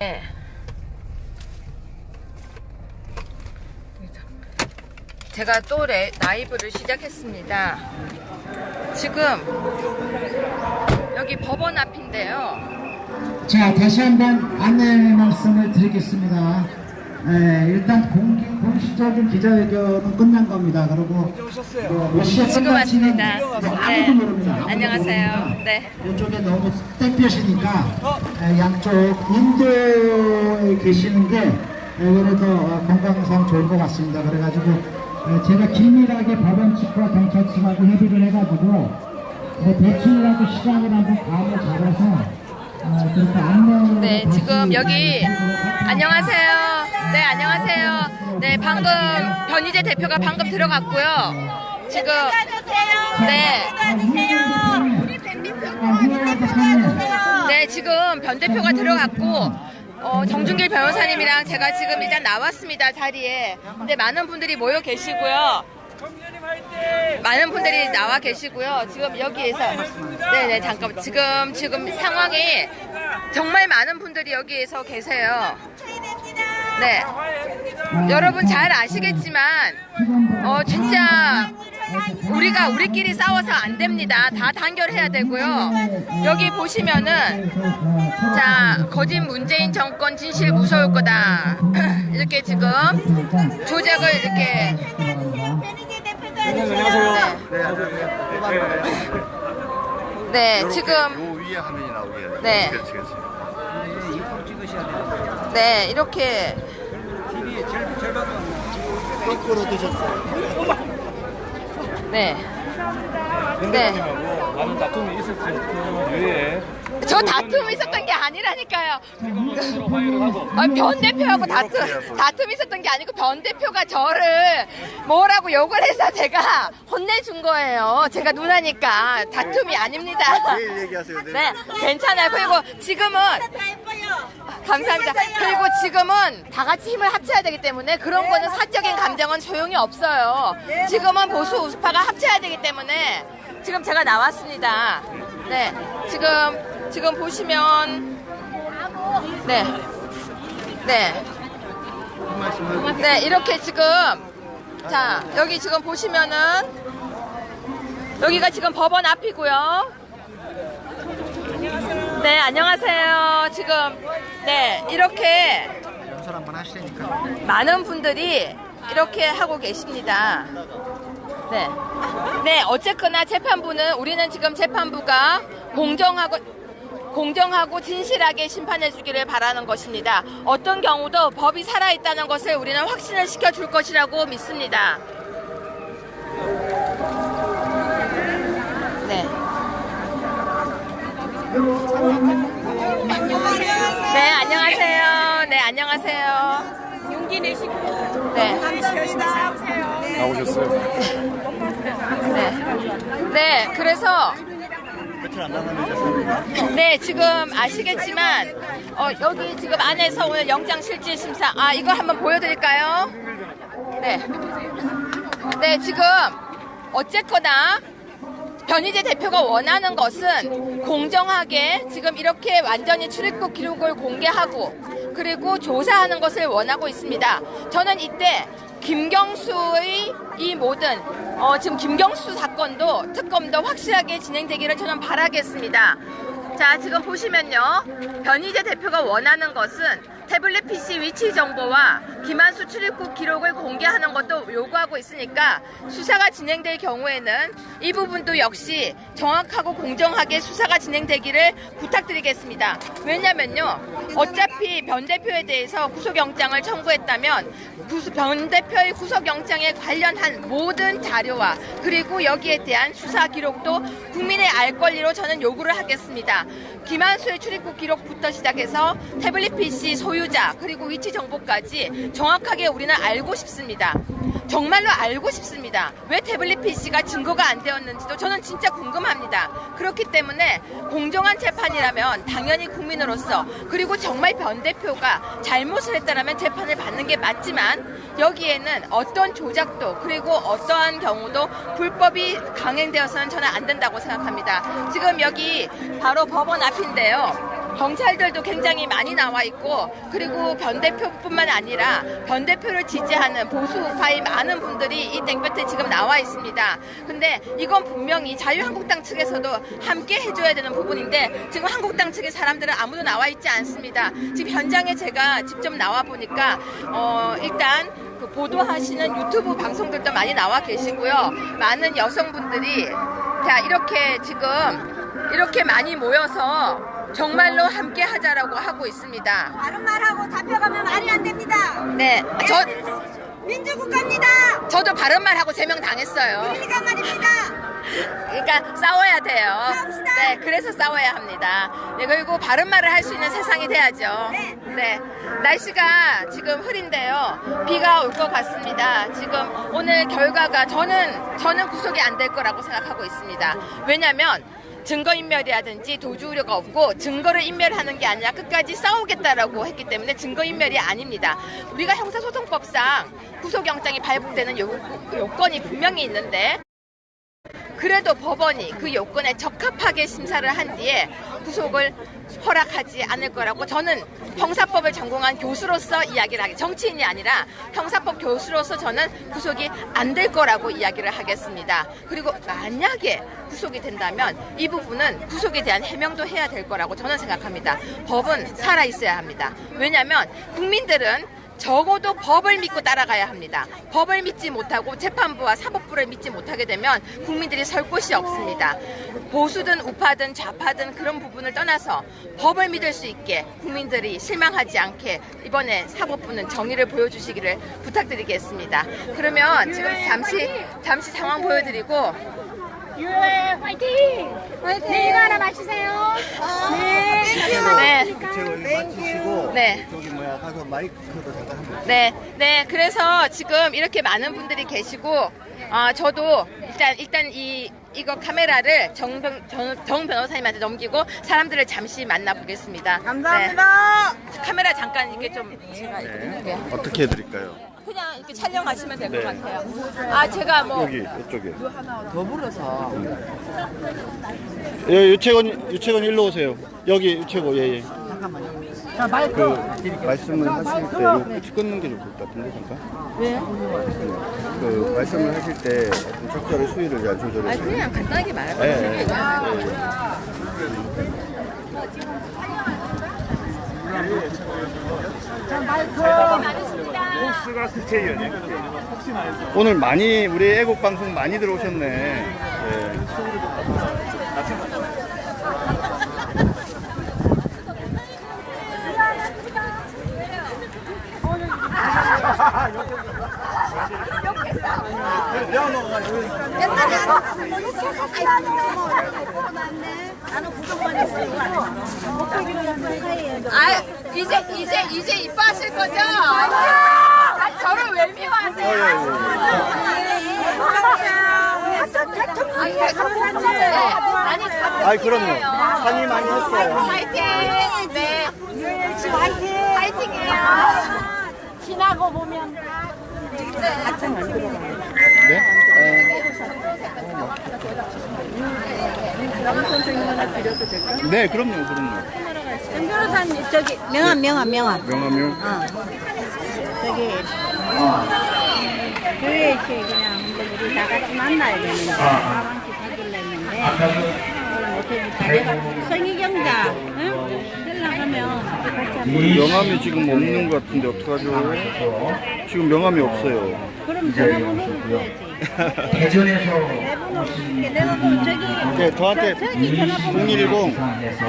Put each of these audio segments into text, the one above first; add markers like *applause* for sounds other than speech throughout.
네. 제가 또 레, 라이브를 시작했습니다. 지금 여기 법원 앞인데요. 자, 다시 한번 안내 말씀을 드리겠습니다. 에, 일단 공, 공식적인 기자회견은 끝난 겁니다. 그리고 뭐, 몇 시에 지금 왔습니다. 뭐 네. 아무도 모릅니다. 아무도 안녕하세요. 모릅니다. 네. 이쪽에 너무 땡볕이니까 에, 양쪽 인도에 계시는 게 에, 그래도 어, 건강상 좋은 것 같습니다. 그래가지고 에, 제가 긴밀하게 법원 측과 경찰 측하고 협의를 해가지고 뭐 대충이라도 시간을 한번 감을 잡아서 어, 그렇게 안내를 네, 지금 여기. 안녕하세요. 네, 안녕하세요. 네, 방금 변희재 대표가 방금 들어갔고요. 지금 네. 네, 지금 변 대표가 들어갔고 어, 정준길 변호사님이랑 제가 지금 일단 나왔습니다 자리에. 근데 많은 분들이 모여 계시고요. 많은 분들이 나와 계시고요. 지금 여기에서 네네 잠깐 지금 지금 상황이 정말 많은 분들이 여기에서 계세요. 네, 여러분 잘 아시겠지만 어 진짜 우리가 우리끼리 싸워서 안 됩니다. 다 단결해야 되고요. 여기 보시면은 자 거짓 문재인 정권 진실 무서울 거다 *laughs* 이렇게 지금 조작을 이렇게 네. 네 지금 요 위에 화면이 나오게. 네. 네 이렇게 거꾸로 드셨어요. 네. 네. 많은 다툼이 있었을 그 유에 저 다툼 있었던 게 아니라니까요. 아, 변 대표하고 다툼, 다툼 있었던 게 아니고 변 대표가 저를 뭐라고 욕을 해서 제가 혼내준 거예요. 제가 누나니까 다툼이 아닙니다. 내일 얘기하세요. 내일. 네, 괜찮아요. 그리고 지금은 감사합니다. 그리고 지금은 다 같이 힘을 합쳐야 되기 때문에 그런 거는 사적인 감정은 소용이 없어요. 지금은 보수 우스파가 합쳐야 되기 때문에 지금 제가 나왔습니다. 네, 지금 지금 보시면 네, 네, 네 이렇게 지금 자 여기 지금 보시면은 여기가 지금 법원 앞이고요. 네, 안녕하세요. 지금, 네, 이렇게. 많은 분들이 이렇게 하고 계십니다. 네. 네, 어쨌거나 재판부는, 우리는 지금 재판부가 공정하고, 공정하고 진실하게 심판해 주기를 바라는 것입니다. 어떤 경우도 법이 살아있다는 것을 우리는 확신을 시켜줄 것이라고 믿습니다. 네. 네, 안녕하세요. 네, 안녕하세요. 용기 내시고. 네. 나오셨어요. 네. 네, 그래서 며칠 안 남았는데 네, 지금 아시겠지만 어, 여기 지금 안에서 오늘 영장 실질 심사 아, 이거 한번 보여 드릴까요? 네. 네, 지금 어쨌거나 변희재 대표가 원하는 것은 공정하게 지금 이렇게 완전히 출입국 기록을 공개하고 그리고 조사하는 것을 원하고 있습니다. 저는 이때 김경수의 이 모든 어, 지금 김경수 사건도 특검도 확실하게 진행되기를 저는 바라겠습니다. 자, 지금 보시면요. 변희재 대표가 원하는 것은 태블릿 PC 위치 정보와 김한수 출입국 기록을 공개하는 것도 요구하고 있으니까 수사가 진행될 경우에는 이 부분도 역시 정확하고 공정하게 수사가 진행되기를 부탁드리겠습니다. 왜냐면요. 어차피 변 대표에 대해서 구속영장을 청구했다면 변 대표의 구속영장에 관련한 모든 자료와 그리고 여기에 대한 수사 기록도 국민의 알 권리로 저는 요구를 하겠습니다. 김한수의 출입국 기록부터 시작해서 태블릿 PC 소유 자 그리고 위치 정보까지 정확하게 우리는 알고 싶습니다. 정말로 알고 싶습니다. 왜 태블릿 PC가 증거가 안 되었는지도 저는 진짜 궁금합니다. 그렇기 때문에 공정한 재판이라면 당연히 국민으로서 그리고 정말 변 대표가 잘못을 했다라면 재판을 받는 게 맞지만 여기에는 어떤 조작도 그리고 어떠한 경우도 불법이 강행되어서는 저는 안 된다고 생각합니다. 지금 여기 바로 법원 앞인데요. 경찰들도 굉장히 많이 나와 있고 그리고 변 대표뿐만 아니라 변 대표를 지지하는 보수 우파의 많은 분들이 이 땡볕에 지금 나와 있습니다. 근데 이건 분명히 자유한국당 측에서도 함께 해줘야 되는 부분인데 지금 한국당 측의 사람들은 아무도 나와 있지 않습니다. 지금 현장에 제가 직접 나와 보니까 어 일단 그 보도하시는 유튜브 방송들도 많이 나와 계시고요. 많은 여성분들이 자 이렇게 지금 이렇게 많이 모여서 정말로 함께 하자라고 하고 있습니다. 다른 말하고 잡혀가면 말이 안 됩니다. 네, 저 민주국가입니다. 저도 바른 말 하고 제명 당했어요. 그러니까 말입니다. 그러니까 싸워야 돼요. 싸웁시다. 네, 그래서 싸워야 합니다. 네, 그리고 바른 말을 할 수 있는 세상이 돼야죠. 네. 네. 날씨가 지금 흐린데요. 비가 올 것 같습니다. 지금 오늘 결과가 저는 저는 구속이 안 될 거라고 생각하고 있습니다. 왜냐면 증거인멸이라든지 도주 우려가 없고 증거를 인멸하는 게 아니라 끝까지 싸우겠다라고 했기 때문에 증거인멸이 아닙니다. 우리가 형사소송법상 구속영장이 발부되는 요, 요건이 분명히 있는데 그래도 법원이 그 요건에 적합하게 심사를 한 뒤에 구속을 허락하지 않을 거라고 저는 형사법을 전공한 교수로서 이야기를 하게 정치인이 아니라 형사법 교수로서 저는 구속이 안 될 거라고 이야기를 하겠습니다. 그리고 만약에 구속이 된다면 이 부분은 구속에 대한 해명도 해야 될 거라고 저는 생각합니다. 법은 살아 있어야 합니다. 왜냐하면 국민들은 적어도 법을 믿고 따라가야 합니다. 법을 믿지 못하고 재판부와 사법부를 믿지 못하게 되면 국민들이 설 곳이 없습니다. 보수든 우파든 좌파든 그런 부분을 떠나서 법을 믿을 수 있게 국민들이 실망하지 않게 이번에 사법부는 정의를 보여주시기를 부탁드리겠습니다. 그러면 지금 잠시 잠시 상황 보여드리고 유해 화이팅! 화이팅! 네, 이거 하나 마시세요. 네. 네. 우체국 마치시고 네. 저기 뭐야 가서 마이크도 잠깐 한번 네, 네. 그래서 지금 이렇게 많은 분들이 계시고, 아, 저도 일단, 일단 이, 이거 카메라를 정, 변- 정, 정 변호사님한테 넘기고 사람들을 잠시 만나보겠습니다. 감사합니다. 카메라 잠깐 이렇게 좀 제가 이렇게 드릴게요. 어떻게 해드릴까요? 그냥 이렇게 촬영하시면 될 것 네. 같아요. 아, 제가 뭐. 여기 이쪽에 더불어서. 예, 유채건 유채건 일로 오세요. 여기 유채고 예예. 그 말씀을 하실 때 이거 끝이 끊는 게 좋을 것 같은데 잠깐. 왜? 그 말씀을 하실 때좀 적절히 수위를 잘 조절해. 아니, 그냥 간단하게 예, 말해봐요. 예, 예. 오늘 많이 우리 애국 방송 많이 들어오셨네. 예. 나는 구독만 했어. 이거 안 했어. 아, 이제, 이제, 이제 이뻐하실 거죠? 아, 저를 왜 미워하세요? 어, 예, 예. 네, 많이 아이 그럼요. 많이 많이 했어요. 화이팅! 네, 화이팅! 화이팅이에요. 지나고 보면. 네? 네, 그럼요, 그럼요. 정 변호사님 저기 명함 명함 명함. 명함이요? 어. 저기 교회에 그냥 우리 다 같이 만나야 되는데 가방씩 사길래 했는데 그걸 못해니까 내가 성의경자 응? 같이 한번 명함이 지금 없는 것 같은데 어떡하죠? 지금 명함이 없어요. 그럼 전화번호를 줘야지 대전에서 내가 그 저기 네, 저한테 저, 저기 전화번호 010 에서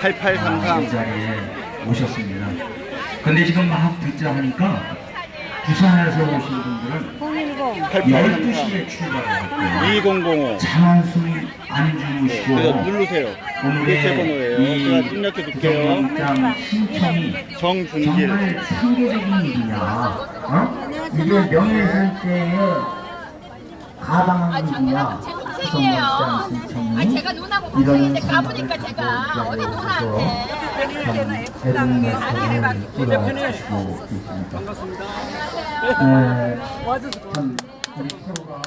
8833 자리에 오셨습니다. 근데 지금 막 듣자 하니까 부산에서 오신 분들은 010 8833 12시에 출발을 했고요. 2005 장한숨 안주 무시고 그래서 누르세요. 이게 제 번호예요. 제가 입력해 신청이 정준길. 정말 상계적인 일이냐? 어? 이게 명예훼손죄에 가방한 일이냐? 제 동생이에요. 아, 제가 누나고 동생인데 가보니까 제가 어디 누나한테. 참 우리 서로가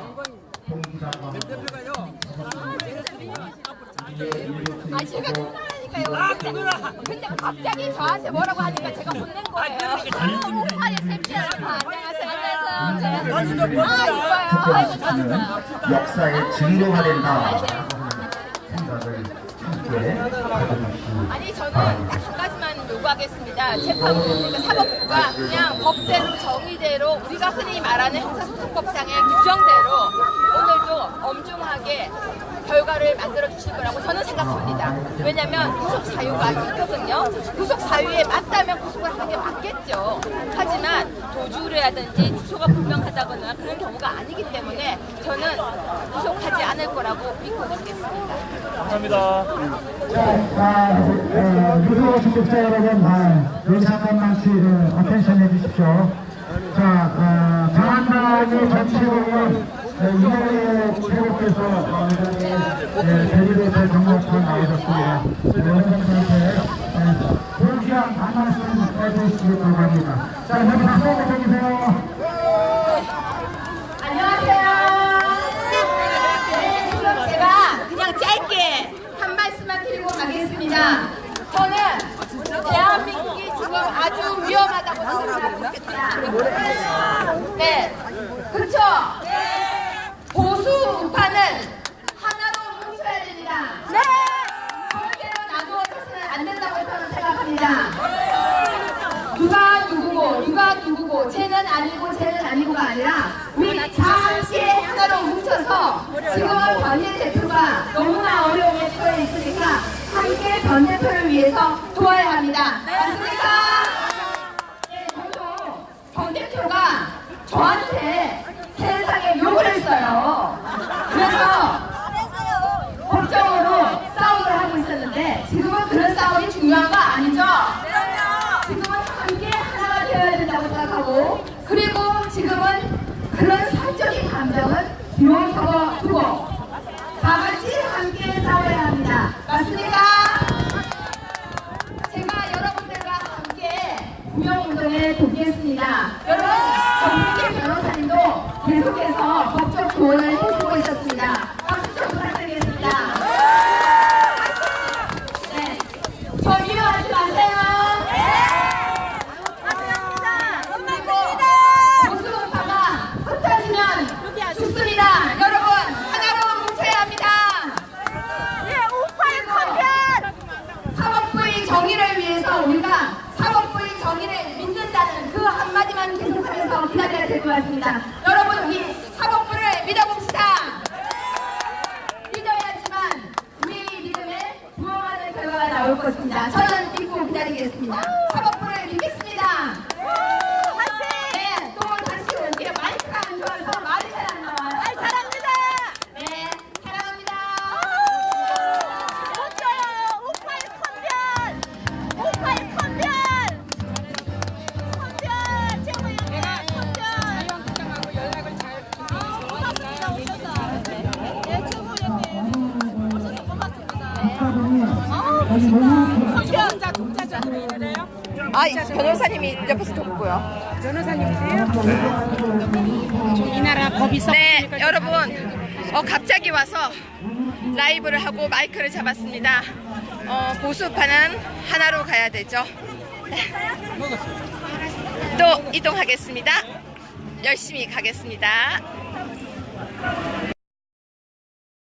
동기다가 아, 제가 누나라니까 하니까요. 근데, 근데 갑자기 저한테 뭐라고 하니까 제가 혼낸 거예요. 아, 오빠의 쌤이라고 안녕하세요. 안녕하세요. 아, 이뻐요. 아이고, 좋았어요. 역사의 증거가 된다라고 생각을 함께 가져주시기 아니 저는 딱 한 가지만 요구하겠습니다. 재판부 그러니까 사법부가 그냥 법대로 정의대로 우리가 흔히 말하는 형사소송법상의 규정대로 오늘도 엄중하게 결과를 만들어 주실 왜냐하면 구속 사유가 있거든요. 구속 사유에 맞다면 구속을 하는 게 맞겠죠. 하지만 도주라든지 주소가 불명하다거나 그런 경우가 아니기 때문에 저는 구속하지 않을 거라고 믿고 있겠습니다. 감사합니다. 자, 어, 유도 시청자 여러분, 아, 여기 잠깐만 그, 어텐션 해주십시오. 자, 어, 강한당의 정치공 어, 대리대표 정보가 나오셨습니다. 여러분들한테 불기한 한 말씀 해주시기 바랍니다. 자, 여기 박수 한번 쳐주세요. 안녕하세요. 네, 제가 그냥 짧게 한 말씀만 드리고 가겠습니다. 저는 대한민국이 지금 아주 위험하다고 생각하고 있습니다. 네? 보수 우파는 하나로 뭉쳐야 됩니다. 네! 절대로 나누어져서는 안 된다고 생각합니다. 누가 누구고 누가 누구고 쟤는 아니고 쟤는 아니고가 아니라 우리 다 함께 하나로 뭉쳐서 지금은 변희 대표가 너무나 어려움에 처해 있으니까 함께 변 대표를 위해서 도와야 합니다. 맞습니까? 네, 저도 변 대표가 저한테 세상에 욕을 했어요. 그래서 법정으로 싸움을 하고 있었는데 지금은 그런 싸움이 중요한 거 아니죠? 지금은 함께 하나가 되어야 된다고 생각하고 그리고 지금은 그런 사적인 감정은 비워서 두고 다 같이 함께 싸워야 합니다. 맞습니까? 제가 여러분들과 함께 구명운동에 돕겠습니다. 여러분, 정민기 변호사님도 계속해서 법적 조언을 해주고 있었습니다. 박수 좀 부탁드리겠습니다. 네. 저 위험하지 마세요. 보수파가 흩어지면 죽습니다. 여러분 하나로 뭉쳐야 합니다. 사법부의 정의를 위해서 우리가 사법부의 정의를 믿는다는 그 한마디만 계속하면서 같습니다. 아, 변호사님이 옆에서 돕고요. 이 나라 법이 썩 네, 여러분, 어, 갑자기 와서 라이브를 하고 마이크를 잡았습니다. 어, 보수파는 하나로 가야 되죠. 네. 또 이동하겠습니다. 열심히 가겠습니다.